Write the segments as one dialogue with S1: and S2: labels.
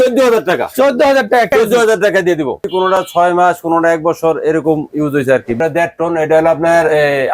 S1: চোদ্দ হাজার টাকা।
S2: চোদ্দ হাজার টাকা
S1: চোদ্দ হাজার টাকা দিয়ে দিব। কোনোটা ছয় মাস কোনোটা এক বছর এরকম ইউজ হয়েছে আর কি। দেড় টন এটা হলো আপনার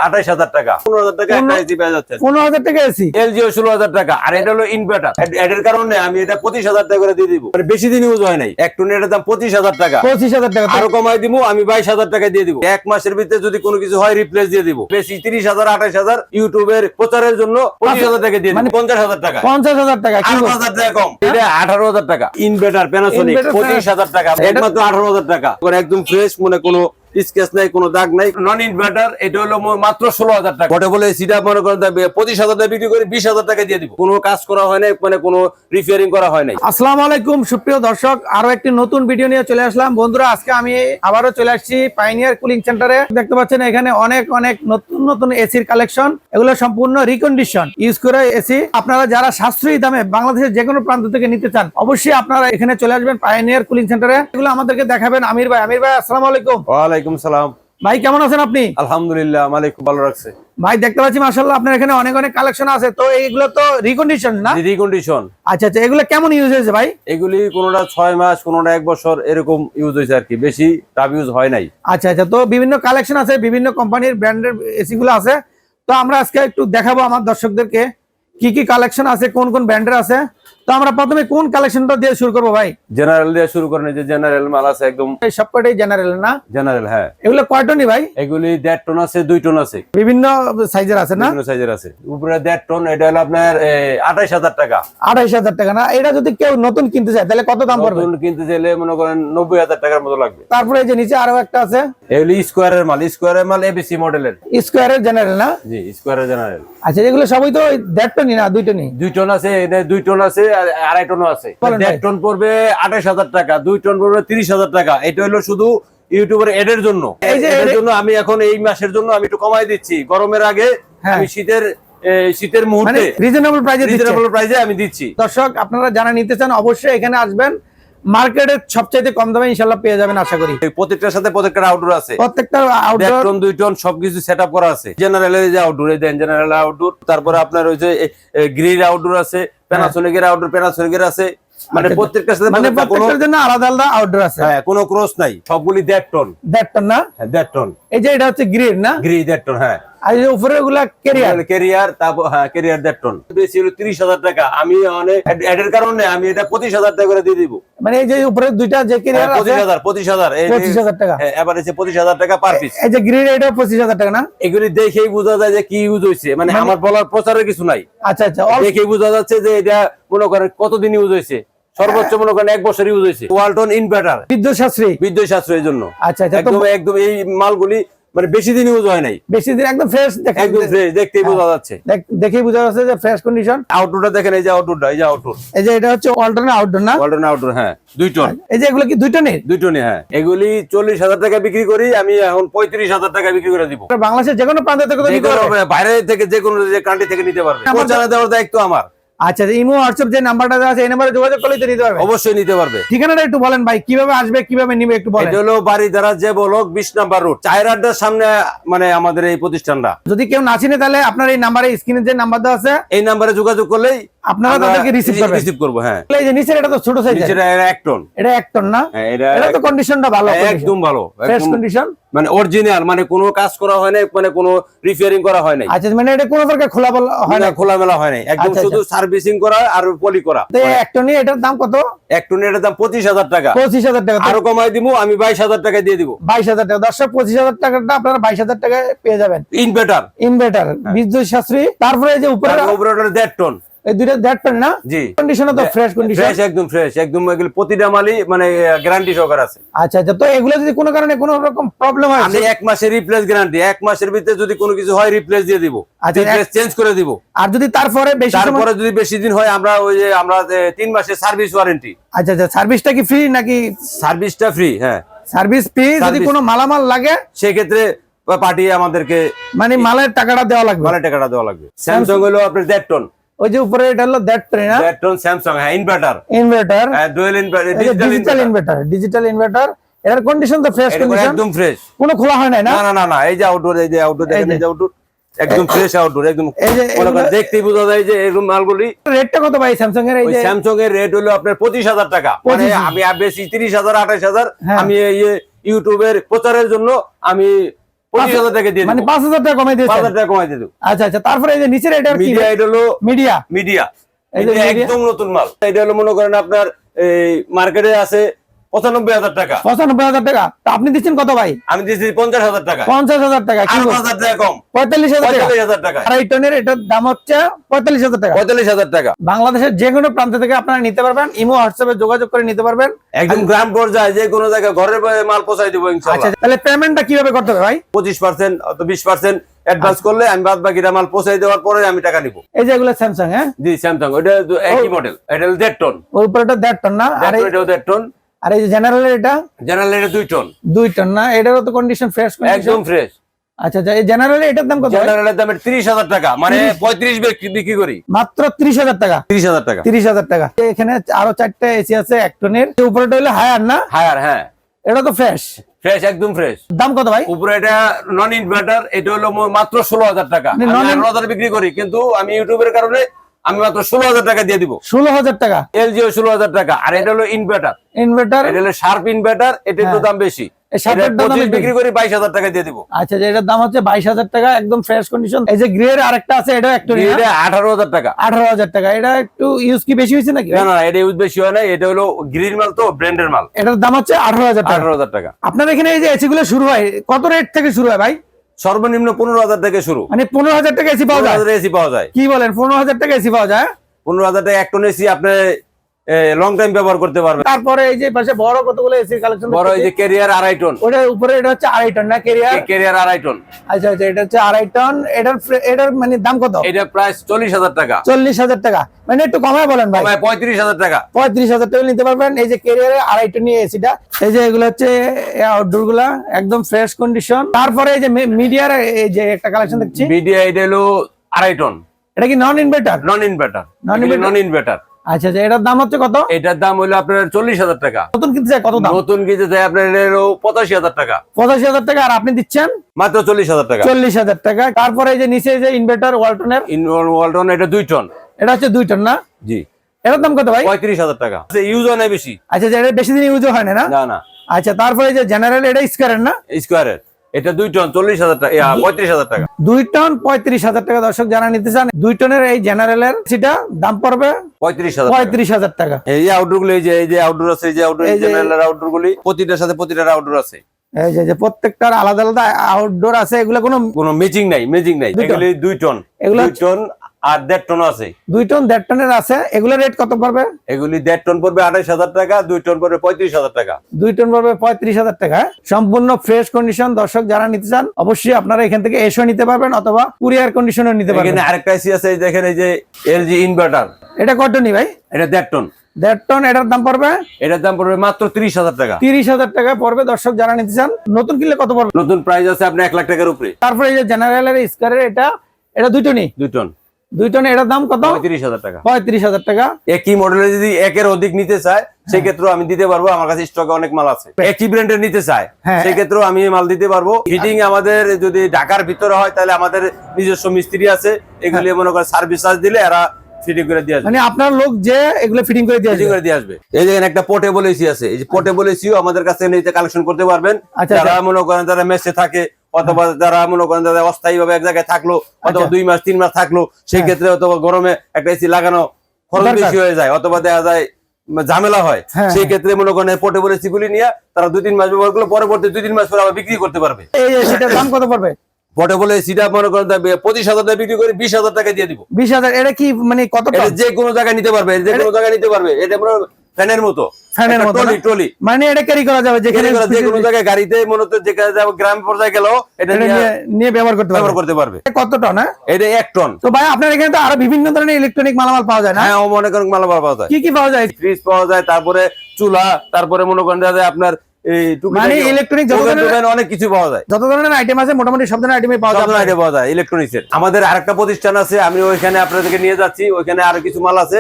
S1: আঠাইশ হাজার টাকা। পনেরো হাজার টাকা একটা এসি পেয়ে যাচ্ছে
S2: পনেরো হাজার টাকা এসি
S1: এলজিও ষোলো হাজার টাকা। আর এটা হলো ইনভার্টার এটার কারণে আমি এটা পঁচিশ হাজার টাকা করে দিয়ে দিব। মানে বেশি দিন ইউজ হয় নাই। এক টন এটার দাম পঁচিশ হাজার টাকা।
S2: পঁচিশ হাজার টাকা।
S1: আরও কমাই দিব আমি বাইশ হাজার টাকা দিয়ে দিব। এক মাসের ভিতরে যদি কোনো কিছু হয় রিপ্লেস দিয়ে দিব। বেশি তিরিশ হাজার আঠাশ হাজার ইউটিউবের প্রচারের জন্য পঁচিশ হাজার টাকা দিয়ে দিব। পঞ্চাশ হাজার টাকা।
S2: পঞ্চাশ হাজার টাকা
S1: আঠারো হাজার টাকা কম। এটা আঠারো হাজার টাকা। ইনভার্টার প্যানাসোনিক পঁচিশ হাজার টাকা একমাত্র আঠারো হাজার টাকা। একদম ফ্রেশ মনে কোনো স্কেচ নাই কোনো দাগ নাই। নন ইনভার্টার এটা হলো মাত্র ষোলো হাজার টাকা। ওটা বলে সিটা মনে করেন পঁচিশ হাজার টাকা বিক্রি করে বিশ হাজার টাকা দিয়ে দিব। কোনো কাজ করা হয় নাই মানে কোনো রিপেয়ারিং করা হয় নাই।
S2: আসসালামু আলাইকুম সুপ্রিয় দর্শক আরও একটি নতুন ভিডিও নিয়ে চলে আসলাম। বন্ধুরা আজকে আমি আবারও চলে আসছি পাইনিয়ার কুলিং সেন্টারে দেখতে পাচ্ছেন এখানে অনেক অনেক নতুন নতুন এসির কালেকশন এগুলো সম্পূর্ণ রিকন্ডিশন ইউজ করে এসি আপনারা যারা সাশ্রয়ী দামে বাংলাদেশের যে কোনো প্রান্ত থেকে নিতে চান অবশ্যই আপনারা এখানে চলে আসবেন পাইনিয়ার কুলিং সেন্টারে এগুলো আমাদেরকে দেখাবেন আমির ভাই। আমির ভাই আসসালামু আলাইকুম।
S1: ওয়ালাইকুম সালাম।
S2: ভাই কেমন আছেন আপনি?
S1: আলহামদুলিল্লাহ মালিক ভালো রাখছে।
S2: ভাই দেখতে পাচ্ছি আপনার এখানে অনেক অনেক কালেকশন আছে। তো এইগুলো তো রিকন্ডিশন না?
S1: রিকন্ডিশন
S2: আচ্ছা আচ্ছা এগুলো কেমন ইউজ হয়েছে ভাই?
S1: এগুলি কোনোটা ছয় মাস কোনোটা এক বছর এরকম ইউজ হয়েছে আর কি বেশি টাপ ইউজ হয় নাই।
S2: আচ্ছা আচ্ছা তো বিভিন্ন কালেকশন আছে বিভিন্ন কোম্পানির ব্র্যান্ডের এসি গুলো আছে। তো আমরা আজকে একটু দেখাবো আমার দর্শকদেরকে কি কি কালেকশন আছে কোন কোন ব্র্যান্ডের আছে। তো আমরা প্রথমে কোন কালেকশনটা দিয়ে শুরু করব ভাই?
S1: জেনারেল দিয়ে শুরু করেন যে জেনারেল মাল আছে একদম
S2: সবকটাই জেনারেল না?
S1: জেনারেল হ্যাঁ।
S2: এগুলো কয়টনই ভাই?
S1: এগুলি দেড় টন আছে দুই টন আছে।
S2: বিভিন্ন সাইজের আছে না?
S1: বিভিন্ন সাইজের আছে। উপরে দেড় টন এটা হলো আপনার আঠাইশ হাজার টাকা।
S2: আড়াইশ হাজার টাকা না? এটা যদি কেউ নতুন কিনতে চায় তাহলে কত দাম পড়বে?
S1: নতুন কিনতে চাইলে মনে করেন নব্বই হাজার টাকার মতো লাগবে।
S2: তারপরে এই যে নিচে আরও একটা আছে।
S1: এগুলি স্কোয়ারের মাল স্কোয়ারের মাল এবিসি মডেলের
S2: স্কোয়ারের জেনারেল না?
S1: জি স্কোয়ারের জেনারেল
S2: আচ্ছা এগুলো সবই তো দেড় টনই না দুই টনই
S1: দুই টন আছে এটা দুই টন আছে আর আড়াই টনও আছে। দেড়
S2: ভাই।
S1: টন পড়বে আঠাশ হাজার টাকা দুই টন পড়বে তিরিশ হাজার টাকা। এটা হলো শুধু ইউটিউবের এডের জন্য।
S2: এই যে
S1: এডের জন্য আমি এখন এই মাসের জন্য আমি একটু কমাই দিচ্ছি। গরমের আগে
S2: হ্যাঁ।
S1: আমি শীতের শীতের
S2: মানে
S1: মুহূর্তে
S2: রিজনেবল প্রাইসে
S1: রিজনেবল প্রাইসে আমি দিচ্ছি।
S2: দর্শক আপনারা যারা নিতে চান অবশ্যই এখানে আসবেন। মার্কেটের সবচাইতে কম দামে ইনশাল্লাহ পেয়ে যাবেন আশা করি।
S1: এই প্রত্যেকটার সাথে প্রত্যেকটা আউটডোর আছে।
S2: প্রত্যেকটা আউটডোর
S1: টন দুই টন সবকিছু সেট আপ করা আছে। জেনারেল যে আউটডোর দেন জেনারেল আউটডোর তারপরে আপনার ওই যে গ্রিল আউটডোর আছে। প্যানাসোনিকের আউটডোর প্যানাসোনিকের আছে। মানে
S2: আচ্ছা,
S1: প্রত্যেকটার সাথে
S2: মানে
S1: প্রত্যেকটা কোনো
S2: প্রত্যেকটার জন্য আলাদা আলাদা আউটডোর আছে।
S1: হ্যাঁ কোনো ক্রস নাই। সবগুলি দেড় টন
S2: দেড় টন না?
S1: হ্যাঁ দেড় টন
S2: এই যে এটা হচ্ছে গ্রিড না?
S1: গ্রিড দেড় টন হ্যাঁ।
S2: আর উপরে ওগুলা কেরিয়ার
S1: কেরিয়ার তারপর হ্যাঁ কেরিয়ার দেড় টন বেশি হলো তিরিশ হাজার টাকা। আমি অনেক কারণে আমি এটা পঁচিশ হাজার টাকা করে দিয়ে দিব।
S2: মানে এই যে উপরে দুইটা যে কেরিয়ার
S1: পঁচিশ হাজার পঁচিশ হাজার।
S2: পঁচিশ হাজার টাকা।
S1: এবার এসে পঁচিশ হাজার টাকা পার পিস
S2: এই যে গ্রিড এটা পঁচিশ হাজার টাকা না?
S1: এগুলি দেখেই বোঝা যায় যে কি ইউজ হয়েছে মানে আমার বলার প্রচারের কিছু নাই।
S2: আচ্ছা আচ্ছা
S1: দেখেই বোঝা যাচ্ছে যে এটা মনে করেন কতদিন ইউজ হয়েছে সর্বোচ্চ মনে করেন এক বছর ইউজ হয়েছে ওয়ালটন ইনভার্টার
S2: বিদ্যুৎ সাশ্রয়ী।
S1: বিদ্যুৎ সাশ্রয়ের জন্য।
S2: আচ্ছা আচ্ছা
S1: একদম একদম এই মালগুলি মানে বেশি দিন ইউজ হয় নাই।
S2: বেশি দিন একদম ফ্রেশ
S1: একদম ফ্রেশ দেখতেই বোঝা যাচ্ছে।
S2: দেখেই বোঝা যাচ্ছে যে ফ্রেশ কন্ডিশন
S1: আউটডোরটা দেখেন এই যে আউটডোরটা এই যে আউটডোর
S2: এই যে এটা হচ্ছে অল্টারনেট আউটডোর না?
S1: ওয়ালটন আউটডোর হ্যাঁ দুই টন
S2: এই যে এগুলো কি দুইটা নেই
S1: দুই টনে হ্যাঁ। এগুলি চল্লিশ হাজার টাকা বিক্রি করি আমি এখন পঁয়ত্রিশ হাজার টাকা বিক্রি করে দিব।
S2: বাংলাদেশের যে কোনো প্রান্ত থেকে।
S1: বাইরে থেকে যে কোনো যে কান্ট্রি থেকে নিতে পারবে। পৌঁছানো দেওয়ার দায়িত্ব আমার।
S2: আচ্ছা ইমো হোয়াটসঅ্যাপ যে নাম্বারটা দেওয়া আছে এই নাম্বারে যোগাযোগ করলে তো নিতে পারবে?
S1: অবশ্যই নিতে পারবে।
S2: ঠিকানাটা একটু বলেন ভাই কীভাবে আসবে কীভাবে নিবে একটু বলেন।
S1: এটা হলো বাড়ি দ্বারা যে বলক বিশ নাম্বার রোড চায়ের আড্ডার সামনে মানে আমাদের এই প্রতিষ্ঠানটা।
S2: যদি কেউ না চিনে তাহলে আপনার এই নাম্বারে স্ক্রিনে যে নাম্বার দেওয়া আছে
S1: এই নাম্বারে যোগাযোগ করলেই
S2: আপনারা তাদেরকে রিসিভ করবেন।
S1: রিসিভ করব হ্যাঁ।
S2: এই যে নিচের এটা তো ছোট সাইজ
S1: নিচেটা এক টন
S2: এটা এক টন না?
S1: হ্যাঁ, এটা
S2: এটা তো কন্ডিশনটা ভালো
S1: একদম ভালো
S2: ফ্রেশ কন্ডিশন
S1: মানে অরিজিনাল মানে কোনো কাজ করা হয় নাই মানে কোনো রিপেয়ারিং করা হয় নাই।
S2: আচ্ছা মানে এটা কোনো প্রকার খোলা হয় না
S1: না, খোলামেলা হয় নাই। একদম
S2: আচ্ছা,
S1: শুধু সার্ভিসিং করা আর পলি করা।
S2: তো এই এক টনই এটার দাম কত?
S1: এক টনের এটার দাম পঁচিশ হাজার টাকা।
S2: পঁচিশ হাজার টাকা।
S1: আরও কমাই দিব আমি বাইশ হাজার টাকা দিয়ে দিব।
S2: বাইশ হাজার টাকা। দর্শক পঁচিশ হাজার টাকাটা আপনারা বাইশ হাজার টাকায় পেয়ে যাবেন।
S1: ইনভার্টার
S2: ইনভার্টার বিদ্যুৎ সাশ্রী তারপরে যে উপরে
S1: উপরে ওটা দেড় টন
S2: এই দুইটা দেড় টন না?
S1: জি।
S2: কন্ডিশনে তো ফ্রেশ কন্ডিশন
S1: ফ্রেশ একদম ফ্রেশ একদম এগুলো প্রতিটা মালই মানে গ্যারান্টি সহকার আছে।
S2: আচ্ছা আচ্ছা তো এগুলো যদি কোনো কারণে কোনো রকম প্রবলেম হয়
S1: আমি এক মাসের রিপ্লেস গ্যারান্টি এক মাসের ভিতরে যদি কোনো কিছু হয় রিপ্লেস দিয়ে দিব।
S2: আচ্ছা,
S1: চেঞ্জ করে দিব।
S2: আর যদি তারপরে বেশি
S1: তারপরে যদি বেশি দিন হয় আমরা ওই যে আমরা যে তিন মাসের সার্ভিস ওয়ারেন্টি
S2: আচ্ছা আচ্ছা সার্ভিসটা কি ফ্রি নাকি
S1: সার্ভিসটা ফ্রি হ্যাঁ।
S2: সার্ভিস ফ্রি যদি কোনো মালামাল লাগে?
S1: সেক্ষেত্রে পাঠিয়ে আমাদেরকে
S2: মানে মালের টাকাটা দেওয়া লাগবে।
S1: ভালো টাকাটা দেওয়া লাগবে। স্যামসাং হলো আপনার দেড় টন
S2: ওই যে উপরে এটা হলো দেড় টন না
S1: দেড় টন স্যামসাং হ্যাঁ ইনভার্টার
S2: ইনভার্টার
S1: হ্যাঁ dual inverter
S2: digital inverter digital inverter এটার কন্ডিশন তো ফ্রেশ কন্ডিশন
S1: একদম ফ্রেশ
S2: কোনো খোলা হয় না?
S1: না না না না এই যে আউটডোর এই যে আউটডোর দেখেন এই যে আউটডোর একদম ফ্রেশ আউটডোর একদম দেখতেই বোঝা যায় যে এরকম মালগুলি
S2: রেটটা কত ভাই স্যামসাং এর? এই যে
S1: স্যামসাং এর রেট হলো আপনার পঁচিশ হাজার টাকা। মানে আমি বেশি তিরিশ হাজার আঠাশ হাজার।
S2: হ্যাঁ।
S1: আমি এই ইউটিউবের প্রচারের জন্য আমি
S2: মানে পাঁচ হাজার টাকা কমাই
S1: টাকা কমাই দিয়ে
S2: আচ্ছা আচ্ছা তারপরে এই যে নিচের এটা
S1: মিডিয়া এটা হলো
S2: মিডিয়া
S1: মিডিয়া। একদম নতুন মাল। এটা হলো মনে করেন আপনার এই মার্কেটে আছে পঁচানব্বই হাজার টাকা।
S2: পঁচানব্বই হাজার টাকা? আপনি দিচ্ছেন কত ভাই?
S1: আমি দিচ্ছি পঞ্চাশ হাজার টাকা।
S2: পঞ্চাশ হাজার টাকা
S1: হাজার কম।
S2: পঁয়তাল্লিশ হাজার টাকা।
S1: হাজার টাকা।
S2: আড়াই টনের এটার দাম হচ্ছে পঁয়তাল্লিশ হাজার টাকা।
S1: পঁয়তাল্লিশ হাজার টাকা।
S2: বাংলাদেশের যে কোনো প্রান্ত থেকে আপনারা নিতে পারবেন ইমো হোয়াটসঅ্যাপে যোগাযোগ করে নিতে পারবেন।
S1: একদম গ্রাম পর্যায়ে যে কোনো জায়গায় ঘরের মাল পৌঁছাই দেবো
S2: আচ্ছা
S1: ইনশাল্লাহ
S2: তাহলে পেমেন্টটা কীভাবে করতে হবে ভাই?
S1: পঁচিশ পার্সেন্ট বিশ পার্সেন্ট অ্যাডভান্স করলে আমি বাদ বাকিটা মাল পৌঁছাই দেওয়ার পরে আমি টাকা নিবো।
S2: এই যে এগুলো স্যামসাং হ্যাঁ?
S1: জি স্যামসাং একই মডেল এটা দেড় টন
S2: ওর দেড় টন না? আর
S1: দেড় টন
S2: আর এই যে জেনারেলের এটা?
S1: জেনারেল এটা দুই টন।
S2: দুই টন না? এটারও তো কন্ডিশন ফ্রেশ কন্ডিশন
S1: একদম ফ্রেশ
S2: আচ্ছা আচ্ছা এই জেনারেল এটার দাম কত?
S1: জেনারেলের দাম তিরিশ হাজার টাকা মানে পঁয়ত্রিশ বিক্রি করি।
S2: মাত্র ত্রিশ হাজার টাকা?
S1: তিরিশ হাজার টাকা।
S2: তিরিশ হাজার টাকা। এখানে আরও চারটে এসি আছে এক টনের। উপরেটা হলো হায়ার না?
S1: হায়ার হ্যাঁ।
S2: এটা তো ফ্রেশ
S1: ফ্রেশ একদম ফ্রেশ
S2: দাম কত ভাই?
S1: উপরে এটা নন ইনভার্টার এটা হলো মাত্র ষোলো হাজার টাকা।
S2: মানে
S1: আমি
S2: non-
S1: আঠারো হাজার বিক্রি করি কিন্তু আমি ইউটিউবের কারণে আমি মাত্র ষোলো হাজার টাকা দিয়ে দিব।
S2: ষোলো হাজার টাকা?
S1: এলজিও ষোলো হাজার টাকা। আর এটা হলো ইনভার্টার
S2: ইনভার্টার
S1: এটা হলো শার্প ইনভার্টার এটা একটু
S2: হ্যাঁ।
S1: দাম বেশি।
S2: এই Sharp এর
S1: এটা
S2: দাম
S1: 25
S2: বেশি।
S1: বিক্রি করি বাইশ হাজার টাকা দিয়ে দিব।
S2: আচ্ছা এটার দাম হচ্ছে বাইশ হাজার টাকা একদম ফ্রেশ কন্ডিশন এই যে আরেকটা আছে এটা একটু
S1: আঠারো হাজার টাকা।
S2: আঠারো হাজার টাকা এটা একটু ইউজ কি বেশি হয়েছে নাকি?
S1: না না এটা ইউজ বেশি হয় না এটা হলো গ্রিন মাল তো ব্র্যান্ডের মাল।
S2: এটার দাম হচ্ছে আঠারো হাজার
S1: আঠারো হাজার টাকা।
S2: আপনার এখানে এই যে এসি গুলো শুরু হয় কত রেট থেকে শুরু হয় ভাই?
S1: সর্বনিম্ন পনেরো হাজার থেকে শুরু।
S2: মানে পনেরো হাজার টাকা এসি পাওয়া যায়?
S1: এসি পাওয়া যায়।
S2: কি বলেন পনেরো হাজার টাকা এসি পাওয়া যায়?
S1: পনেরো হাজার টাকা এক টন এসি আপনি লং টাইম ব্যবহার করতে পারবেন
S2: তারপরে এই যে পাশে বড় কতগুলো এসি কালেকশন
S1: বড় এই যে ক্যারিয়ার আড়াই টন
S2: ওটার উপরে এটা হচ্ছে আড়াই টন না কেরিয়ার
S1: ক্যারিয়ার আড়াই টন
S2: আচ্ছা আচ্ছা এটা হচ্ছে আড়াই টন এটার এটার মানে দাম কত?
S1: এটা প্রাইস চল্লিশ হাজার টাকা।
S2: চল্লিশ হাজার টাকা। মানে একটু কমায় বলেন ভাই।
S1: পঁয়ত্রিশ হাজার টাকা।
S2: পঁয়ত্রিশ হাজার টাকা নিতে পারবেন। এই যে কেরিয়ারে আড়াই টন এসিটা এই যে এগুলো হচ্ছে আউটডোরগুলা একদম ফ্রেশ কন্ডিশন তারপরে এই যে মিডিয়ার এই যে একটা কালেকশন দেখছি।
S1: বিডিআই এটা হলো আড়াই টন
S2: এটা কি non inverter
S1: non inverter? Non inverter
S2: আচ্ছা আচ্ছা এটার দাম হচ্ছে কত?
S1: এটার দাম হলো আপনার চল্লিশ হাজার টাকা।
S2: নতুন কিনতে চাই কত দাম?
S1: নতুন কিনতে চাই আপনার পঁচাশি হাজার টাকা।
S2: পঁচাশি হাজার টাকা আর আপনি দিচ্ছেন?
S1: মাত্র চল্লিশ হাজার টাকা।
S2: চল্লিশ হাজার টাকা। তারপরে যে নিচে যে ইনভার্টার ওয়ালটনের
S1: ওয়ালটন এটা দুই টন
S2: এটা হচ্ছে দুই টন না?
S1: জি।
S2: এটার দাম কত ভাই?
S1: পঁয়ত্রিশ হাজার টাকা। ইউজ হয় না বেশি।
S2: আচ্ছা এটা বেশি দিন ইউজ হয় না না?
S1: না না।
S2: আচ্ছা তারপরে যে জেনারেল এটা স্কোয়ারের না?
S1: স্কোয়ারের এটা দুই টন চল্লিশ হাজার টাকা পঁয়ত্রিশ হাজার টাকা।
S2: দুই টন পঁয়ত্রিশ হাজার টাকা দর্শক যারা নিতে চান দুই টনের এই জেনারেলের সেটা দাম পড়বে
S1: পঁয়ত্রিশ হাজার
S2: পঁয়ত্রিশ হাজার টাকা।
S1: এই যে আউটডোরগুলো এই যে এই যে আউটডোর আছে এই যে আউটডোর গুলি প্রতিটার সাথে প্রতিটার আউটডোর আছে।
S2: এই যে যে প্রত্যেকটার আলাদা আলাদা আউটডোর আছে এগুলো কোনো
S1: কোনো ম্যাচিং নাই মেচিং নাই।
S2: দুই টন?
S1: এগুলি দুই টন। দুই টন আর দেড় টন আছে।
S2: দুই টন দেড় টনের আছে। এগুলো রেট কত পড়বে?
S1: এগুলি দেড় টন পড়বে আঠাইশ হাজার টাকা দুই টন পড়বে পঁয়ত্রিশ হাজার টাকা।
S2: দুই টন পড়বে পঁয়ত্রিশ হাজার টাকা। সম্পূর্ণ ফ্রেশ কন্ডিশন দর্শক যারা নিতে চান অবশ্যই আপনারা এখান থেকে এসে নিতে পারবেন অথবা কুরিয়ার কন্ডিশনও নিতে পারবেন।
S1: আরেকটা এসি আছে দেখেন এই যে এলজি ইনভার্টার
S2: এটা কত নি ভাই?
S1: এটা দেড় টন।
S2: দেড় টন এটার দাম পড়বে?
S1: এটার দাম পড়বে মাত্র তিরিশ হাজার টাকা।
S2: তিরিশ হাজার টাকা পড়বে দর্শক যারা নিতে চান। নতুন কিনলে কত পড়বে?
S1: নতুন প্রাইস আছে আপনার এক লাখ টাকার উপরে।
S2: তারপরে এই যে জেনারেলের স্কারের এটা এটা দুই টনই?
S1: দুই টন।
S2: দুই টন এটার দাম কত?
S1: পঁয়ত্রিশ হাজার টাকা।
S2: পঁয়ত্রিশ হাজার টাকা।
S1: একই মডেলের যদি একের অধিক নিতে চায় সেক্ষেত্রেও আমি দিতে পারব আমার কাছে স্টকে অনেক মাল আছে। একই ব্র্যান্ডের নিতে চায়
S2: হ্যাঁ।
S1: সেক্ষেত্রেও আমি মাল দিতে পারব। ফিটিং আমাদের যদি ঢাকার ভিতরে হয় তাহলে আমাদের নিজস্ব মিস্ত্রি আছে এগুলি মনে করে সার্ভিস চার্জ দিলে এরা ফিটিং করে দিয়ে
S2: মানে আপনার লোক যে এগুলো ফিটিং করে দিয়ে
S1: করে দিয়ে আসবে। এই যে একটা পোর্টেবল এসি আছে। এই যে পোর্টেবল এসিও আমাদের কাছে নিতে কালেকশন করতে পারবেন।
S2: আচ্ছা,
S1: যারা মনে করেন যারা মেসে থাকে অথবা যারা মনে করেন যারা অস্থায়ী ভাবে এক জায়গায় থাকল অথবা
S2: আচ্ছা।
S1: দুই মাস তিন মাস থাকল সেই ক্ষেত্রে অথবা গরমে একটা এসি লাগানো খরচ বেশি হয়ে যায় অথবা দেখা যায় ঝামেলা হয়।
S2: হ্যাঁ।
S1: সেই ক্ষেত্রে মনে করেন পোর্টেবল এসি গুলি নিয়ে তারা দুই তিন মাস ব্যবহার করলে পরবর্তী দুই তিন মাস পরে আবার বিক্রি করতে পারবে।
S2: এই সেটার দাম কত পড়বে?
S1: পোর্টেবল এসিটা মনে করেন পঁচিশ হাজার টাকা বিক্রি করে বিশ হাজার টাকা দিয়ে দিব।
S2: বিশ হাজার এটা কি মানে কত
S1: এটা যে কোনো জায়গায় নিতে পারবে যে কোনো জায়গায় নিতে পারবে। এটা ফ্যানের মতো।
S2: ফ্যানের মতো টলি
S1: ট্রলি
S2: মানে এটা ক্যারি করা যাবে যেখানে
S1: যে কোনো জায়গায় গাড়িতে মূলত যেখানে যাবে গ্রাম পর্যায়ে গেল এটা নিয়ে
S2: ব্যবহার করতে
S1: ব্যবহার করতে পারবে।
S2: কত টন হ্যাঁ?
S1: এটা এক টন।
S2: তো ভাই আপনার এখানে তো আরও বিভিন্ন ধরনের ইলেকট্রনিক মালামাল পাওয়া যায় না?
S1: হ্যাঁ অনেক মনে করেন মালা পাওয়া যায়।
S2: কি কি পাওয়া যায়?
S1: ফ্রিজ পাওয়া যায় তারপরে চুলা তারপরে মনে করেন আপনার
S2: মানে electronic যত ধরনের-
S1: অনেক কিছু পাওয়া যায়।
S2: যত ধরনের আইটেম আছে মোটামুটি সব ধরনের আইটেমই পাওয়া
S1: যায় আমাদের আরেকটা প্রতিষ্ঠান আছে আমি ওইখানে আপনাদেরকে নিয়ে যাচ্ছি ওইখানে আরও কিছু মাল আছে।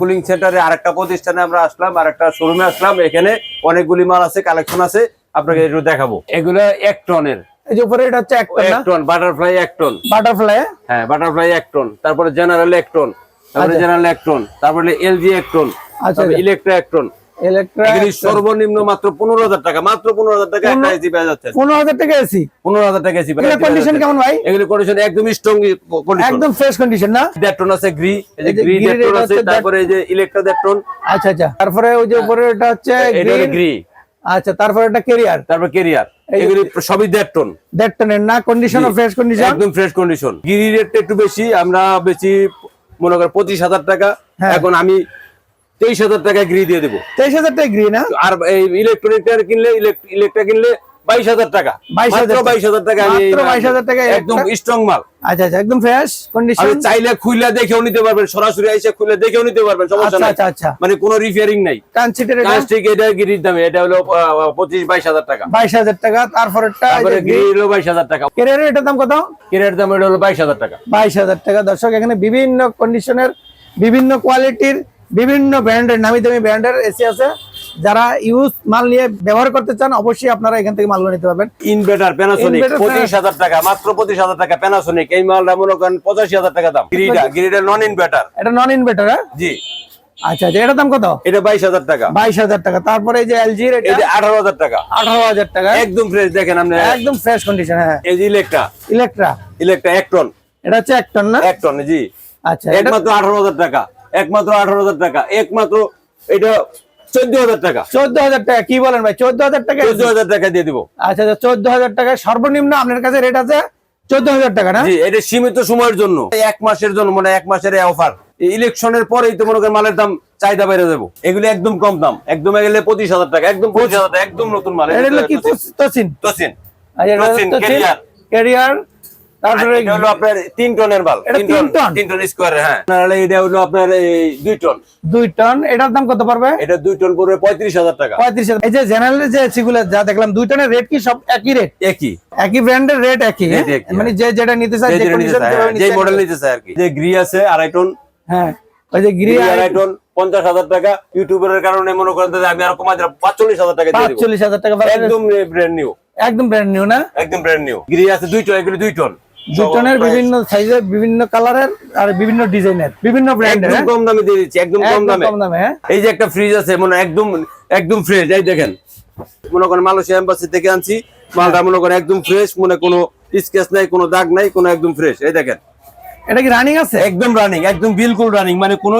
S1: কুলিং সেন্টারে আরেকটা প্রতিষ্ঠানে আমরা আসলাম আরেকটা শোরুমে আসলাম এখানে অনেকগুলি মাল আছে কালেকশন আছে আপনাকে একটু দেখাবো। এগুলো এক টনের।
S2: এই যে উপরে এটা হচ্ছে এক টন
S1: বাটারফ্লাই এক টন
S2: বাটারফ্লাই
S1: হ্যাঁ বাটারফ্লাই এক টন তারপরে জেনারেল এক টন তারপরে
S2: আচ্ছা।
S1: জেনারেল এক টন তারপরে এলজি এক টন
S2: আচ্ছা, আচ্ছা।
S1: ইলেকট্রা এক টন। সর্বনিম্ন মাত্র পনেরো হাজার টাকা মাত্র পনেরো হাজার টাকা একটা এসি পেয়ে যাচ্ছে।
S2: পনেরো হাজার টাকা এসি
S1: পনেরো হাজার টাকা এসি
S2: কন্ডিশন কেমন ভাই?
S1: এগুলি কন্ডিশন একদম স্ট্রং
S2: একদম ফ্রেশ কন্ডিশন না?
S1: আছে গ্রি এই যে গ্রি
S2: green
S1: আছে তারপরে এই যে ইলেকট্রা দেড়টন
S2: আচ্ছা আচ্ছা। তারপরে ওই যে উপরে এটা হচ্ছে
S1: গ্রি
S2: আচ্ছা তারপরে এটা কেরিয়ার
S1: তারপর কেরিয়ার এগুলি সবই
S2: দেড় টনের না? কন্ডিশন ফ্রেশ কন্ডিশন
S1: একদম ফ্রেশ কন্ডিশন গিরি রেটটা একটু বেশি আমরা বেশি মনে করেন পঁচিশ হাজার টাকা।
S2: হ্যাঁ।
S1: এখন আমি তেইশ হাজার টাকা গিরি দিয়ে দেবো।
S2: তেইশ হাজার টাকা না?
S1: আর এই কিনলে ইলেকট্রিক কিনলে বাইশ হাজার টাকা।
S2: 22,000
S1: মাত্র বাইশ হাজার টাকা
S2: মাত্র 22,000 টাকা
S1: একদম স্ট্রং মাল।
S2: আচ্ছা আচ্ছা একদম ফ্রেশ কন্ডিশন
S1: চাইলে খুইলা দেখেও নিতে পারবেন সরাসরি দেখেও নিতে পারবেন সমস্যা
S2: আচ্ছা
S1: নাই।
S2: আচ্ছা আচ্ছা।
S1: মানে কোনো রিপেয়ারিং নাই।
S2: কানসিটের এটা?
S1: প্লাস্টিক এটা গিরির দামে এটা হলো পঁচিশ বাইশ হাজার টাকা।
S2: বাইশ হাজার টাকা
S1: গিরি হলো বাইশ হাজার টাকা।
S2: কেরিয়ারের দাম কত?
S1: দাম এটা হলো বাইশ হাজার টাকা।
S2: বাইশ হাজার টাকা। দর্শক এখানে বিভিন্ন কন্ডিশনের বিভিন্ন কোয়ালিটির বিভিন্ন ব্র্যান্ডের নামি দামি ব্র্যান্ডের এসি আছে। যারা ইউজ মাল নিয়ে ব্যবহার করতে চান অবশ্যই আপনারা এখান থেকে মালগুলো নিতে পারবেন।
S1: ইনভার্টার প্যানাসোনিক পঁচিশ হাজার টাকা মাত্র পঁচিশ হাজার টাকা প্যানাসোনিক এই মালটা মনে করেন পঁচাশি হাজার টাকা দাম। গিরিটা গিরিটা নন ইনভার্টার
S2: এটা নন ইনভার্টার হ্যাঁ?
S1: জি।
S2: আচ্ছা আচ্ছা এটার দাম কত?
S1: এটা বাইশ হাজার টাকা।
S2: বাইশ হাজার টাকা। তারপরে এই যে এলজির এটা?
S1: এটা আঠারো হাজার টাকা।
S2: আঠারো হাজার টাকা
S1: একদম ফ্রেশ দেখেন আপনি।
S2: একদম ফ্রেশ কন্ডিশন হ্যাঁ
S1: এই যে ইলেকট্রা
S2: ইলেকট্রা
S1: ইলেকট্রা এক টন
S2: এটা হচ্ছে এক টন না?
S1: এক টন জি।
S2: আচ্ছা এটা
S1: একমাত্র আঠারো হাজার টাকা। একমাত্র আঠারো হাজার টাকা একমাত্র এটা চোদ্দ হাজার টাকা।
S2: চোদ্দ হাজার টাকা কি বলেন ভাই? চোদ্দ হাজার টাকা?
S1: চোদ্দ হাজার টাকা দিয়ে দিব।
S2: আচ্ছা আচ্ছা চোদ্দ হাজার টাকা সর্বনিম্ন আপনার কাছে রেট আছে চোদ্দ হাজার টাকা না?
S1: এটা সীমিত সময়ের জন্য। এক মাসের জন্য মানে এক মাসের অফার ইলেকশনের পরেই তো মনে করেন মালের দাম চাহিদা বেড়ে যাব। এগুলো একদম কম দাম। একদম পঁচিশ হাজার টাকা একদম পঁচিশ হাজার টাকা একদম নতুন মাল।
S2: এটা কি তসিন? আচ্ছা
S1: তসিন,
S2: তসিন। ক্যারিয়ার। তারপরে
S1: হলো আপনার তিন টনের
S2: টন?
S1: তিন টন স্কোয়ার হ্যাঁ। নাহলে এটা হলো আপনার টন।
S2: টন এটার দাম কত পড়বে?
S1: এটা টন পড়বে টাকা।
S2: পঁয়ত্রিশ হাজার। এই যে জেনারেল যে এসিগুলো যা দেখলাম দুই টনের রেট কি সব একই রেট
S1: একই।
S2: একই ব্র্যান্ডের রেট একই হ্যাঁ? মানে যে যেটা নিতে চায়
S1: যে
S2: যেভাবে
S1: হ্যাঁ,
S2: নিতে
S1: যেই
S2: চায়
S1: মডেল নিতে চায় আর কি। যে গ্রি আছে আড়াই টন।
S2: হ্যাঁ। ওই যে গ্রি
S1: আড়াই টন পঞ্চাশ হাজার টাকা। ইউটিউবের কারণে মনে করেন যে আমি আর কমাই দিলাম পাঁচচল্লিশ হাজার টাকা
S2: পাঁচচল্লিশ হাজার টাকা।
S1: একদম ব্র্যান্ড নিউ
S2: একদম ব্র্যান্ড নিউ না?
S1: একদম ব্র্যান্ড নিউ গ্রি আছে দুই টন এগুলো দুই টন।
S2: দুই বিভিন্ন সাইজের বিভিন্ন কালারের আর বিভিন্ন ডিজাইনের বিভিন্ন ব্র্যান্ডের
S1: একদম কম দামে দিয়ে দিচ্ছি একদম কম দামে।
S2: কম দামে হ্যাঁ?
S1: এই যে একটা ফ্রিজ আছে মনে একদম একদম ফ্রেশ এই দেখেন। মনে করেন মালয়েশিয়া এম্বাসি থেকে আনছি মালটা মনে করেন একদম ফ্রেশ মনে কোনো স্কেচ নাই কোনো দাগ নাই কোনো একদম ফ্রেশ এই দেখেন।
S2: এটা কি রানিং আছে?
S1: একদম রানিং একদম বিলকুল রানিং মানে কোনো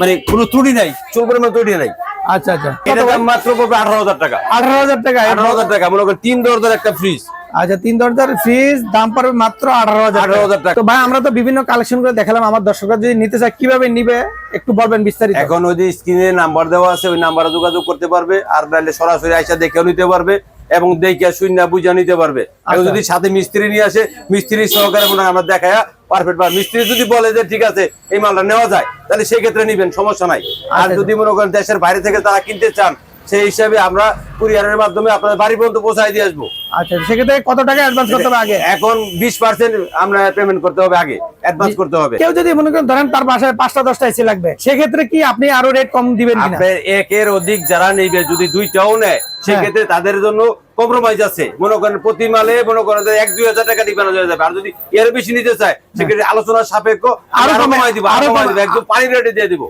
S1: মানে কোনো ত্রুটি নাই চুল পরিমাণ ত্রুটি নাই।
S2: আচ্ছা আচ্ছা।
S1: এটা মাত্র পড়বে আঠারো হাজার টাকা।
S2: আঠারো হাজার টাকা
S1: আঠারো হাজার টাকা মনে করেন তিন দরজার একটা ফ্রিজ
S2: আচ্ছা তিন দরজার ফ্রিজ দাম পড়বে মাত্র আঠারো হাজার
S1: 18,000 টাকা।
S2: ভাই আমরা তো বিভিন্ন কালেকশন করে দেখালাম আমার দর্শকরা যদি নিতে চায় কীভাবে নিবে একটু বলবেন বিস্তারিত
S1: এখন ওই যে স্ক্রিনে নাম্বার দেওয়া আছে ওই নাম্বারে যোগাযোগ করতে পারবে আর নাহলে সরাসরি আইসা দেখেও নিতে পারবে এবং দেখে শূন্য বুঝা নিতে পারবে এখন
S2: আচ্ছা।
S1: যদি সাথে মিস্ত্রি নিয়ে আসে মিস্ত্রি সহকারে মনে হয় আমরা দেখায়া পারফেক্ট পার মিস্ত্রি যদি বলে যে ঠিক আছে এই মালটা নেওয়া যায় তাহলে সেই ক্ষেত্রে নিবেন সমস্যা নাই আর
S2: আচ্ছা।
S1: যদি মনে করেন দেশের বাইরে থেকে তারা কিনতে চান সেই হিসাবে আমরা কুরিয়ারের মাধ্যমে আপনাদের বাড়ি পর্যন্ত পৌঁছায় দিয়ে আসব।
S2: আচ্ছা সেক্ষেত্রে কত টাকা অ্যাডভান্স করতে হবে আগে?
S1: এখন বিশ পার্সেন্ট আমরা পেমেন্ট করতে হবে আগে অ্যাডভান্স করতে হবে।
S2: কেউ যদি মনে করেন ধরেন তার বাসায় পাঁচটা দশটা এসি লাগবে সেক্ষেত্রে কি আপনি আরও রেট কম দিবেন
S1: একের অধিক যারা নেবে যদি দুইটাও নেয়
S2: হ্যাঁ।
S1: সেক্ষেত্রে তাদের জন্য কম্প্রোমাইজ আছে। মনে করেন প্রতি মালে মনে করেন এক দুই হাজার টাকা ডিপেন্ড হয়ে যাবে। আর যদি এর বেশি নিতে চায় সেক্ষেত্রে আলোচনার সাপেক্ষ
S2: আরও
S1: কমাই দিব আরও কমাই
S2: কমে-
S1: দিব একদম পানি রেটে দিয়ে দিব।